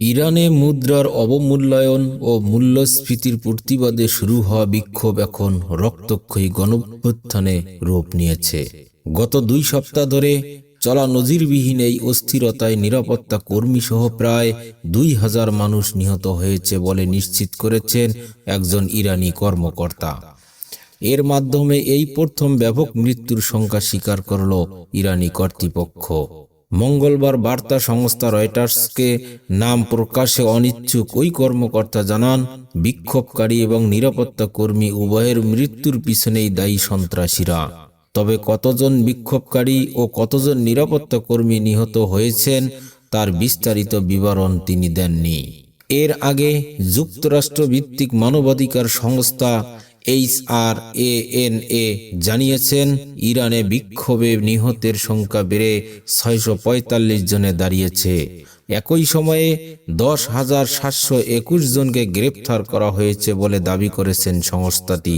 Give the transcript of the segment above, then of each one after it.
ইরানে মুদ্রার অবমূল্যায়ন ও মূল্যস্ফীতির প্রতিবাদে শুরু হওয়া বিক্ষোভ এখন রক্তক্ষয়ী গণভ্যুত্থানে রূপ নিয়েছে। গত দুই সপ্তাহ ধরে চলা নজিরবিহীন এই অস্থিরতায় নিরাপত্তা কর্মী সহ প্রায় দুই হাজার মানুষ নিহত হয়েছে বলে নিশ্চিত করেছেন একজন ইরানি কর্মকর্তা। এর মাধ্যমে এই প্রথম ব্যাপক মৃত্যুর সংখ্যা স্বীকার করল ইরানি কর্তৃপক্ষ। মঙ্গলবার বার্তা সংস্থা রয়টার্সকে নাম প্রকাশে অনিচ্ছুক ওই কর্মকর্তা জানান, বিক্ষোভকারী এবং নিরাপত্তা কর্মী উভয়ের মৃত্যুর পিছনেই দায়ী সন্ত্রাসীরা। তবে কতজন বিক্ষোভকারী ও কতজন নিরাপত্তা কর্মী নিহত হয়েছেন, তার বিস্তারিত বিবরণ তিনি দেননি। এর আগে যুক্তরাষ্ট্র ভিত্তিক মানবাধিকার সংস্থা H R A N A জানিয়েছেন, ইরানে বিক্ষোভে নিহতের সংখ্যা বেড়ে ছয়শো পঁয়তাল্লিশ জনে দাঁড়িয়েছে। একই সময়ে দশ হাজার সাতশো একুশ জনকে গ্রেপ্তার করা হয়েছে বলে দাবি করেছেন সংস্থাটি।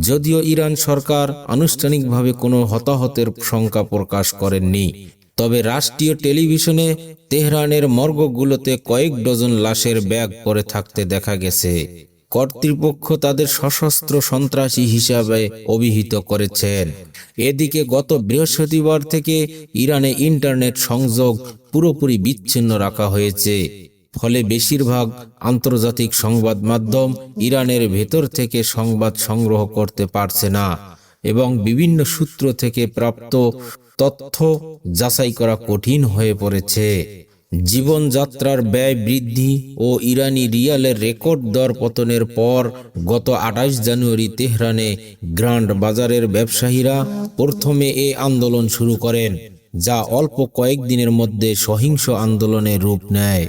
যদিও ইরান সরকার আনুষ্ঠানিকভাবে কোনো হতাহতের সংখ্যা প্রকাশ করেননি, তবে রাষ্ট্রীয় টেলিভিশনে তেহরানের মর্গগুলোতে কয়েক ডজন লাশের ব্যাগ পরে থাকতে দেখা গেছে। কর্তৃপক্ষ তাদের সশস্ত্র সন্ত্রাসী হিসাবে অভিহিত করেছেন। এদিকে গত বৃহস্পতিবার থেকে ইরানে ইন্টারনেট সংযোগ পুরোপুরি বিচ্ছিন্ন রাখা হয়েছে। ফলে বেশিরভাগ আন্তর্জাতিক সংবাদ মাধ্যম ইরানের ভেতর থেকে সংবাদ সংগ্রহ করতে পারছে না এবং বিভিন্ন সূত্র থেকে প্রাপ্ত তথ্য যাচাই করা কঠিন হয়ে পড়েছে। জীবনযাত্রার ব্যয় বৃদ্ধি ও ইরানি রিয়ালের রেকর্ড দর পতনের পর গত আঠাশ জানুয়ারি তেহরানে গ্রান্ড বাজারের ব্যবসায়ীরা প্রথমে এ আন্দোলন শুরু করেন, যা অল্প কয়েকদিনের মধ্যে সহিংস আন্দোলনে রূপ নেয়।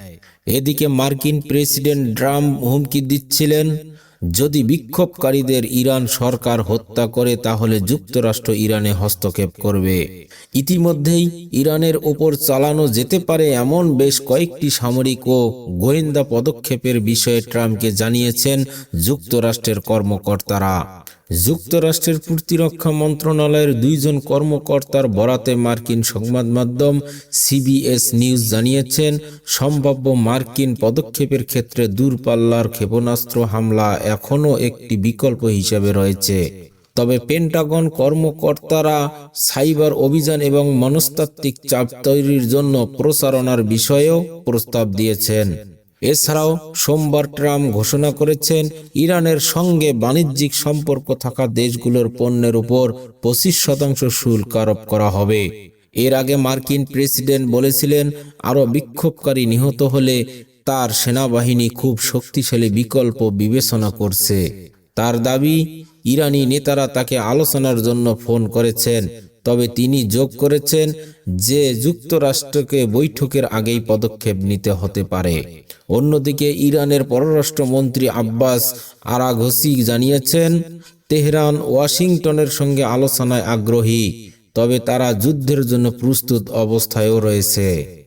এদিকে মার্কিন প্রেসিডেন্ট ট্রাম্প হুমকি দিচ্ছিলেন যদি বিক্ষোভকারীদের ইরান সরকার হত্যা করে, তাহলে যুক্তরাষ্ট্র ইরানে হস্তক্ষেপ করবে। ইতিমধ্যেই ইরানের ওপর চালানো যেতে পারে এমন বেশ কয়েকটি সামরিক ও গোয়েন্দা পদক্ষেপের বিষয়ে ট্রাম্পকে জানিয়েছেন যুক্তরাষ্ট্রের কর্মকর্তারা। যুক্তরাষ্ট্রের প্রতিরক্ষা মন্ত্রণালয়ের দুইজন কর্মকর্তার বরাতে মার্কিন সংবাদ মাধ্যম সিবিএস নিউজ জানিয়েছেন, সম্ভাব্য মার্কিন পদক্ষেপের ক্ষেত্রে দূরপাল্লার ক্ষেপণাস্ত্র হামলা এখনও একটি বিকল্প হিসেবে রয়েছে। তবে পেন্টাগন কর্মকর্তারা সাইবার অভিযান এবং মনস্তাত্ত্বিক চাপ তৈরির জন্য প্রচারণার বিষয়েও প্রস্তাব দিয়েছেন। এছাড়াও সোমবার ট্রাম্প ঘোষণা করেছেন, ইরানের সঙ্গে বাণিজ্যিক সম্পর্ক থাকা দেশগুলোর পণ্যের উপর পঁচিশ শতাংশ শুল্ক আরোপ করা হবে। এর আগে মার্কিন প্রেসিডেন্ট বলেছিলেন, আরও বিক্ষোভকারী নিহত হলে তার সেনাবাহিনী খুব শক্তিশালী বিকল্প বিবেচনা করছে। তার দাবি, ইরানি নেতারা তাকে আলোচনার জন্য ফোন করেছেন। তবে তিনি যোগ করেছেন যে যুক্তরাষ্ট্রকে বৈঠকের আগেই পদক্ষেপ নিতে হতে পারে। অন্যদিকে ইরানের পররাষ্ট্রমন্ত্রী আব্বাস আরাঘসি জানিয়েছেন, তেহরান ওয়াশিংটনের সঙ্গে আলোচনায় আগ্রহী, তবে তারা যুদ্ধের জন্য প্রস্তুত অবস্থায়ও রয়েছে।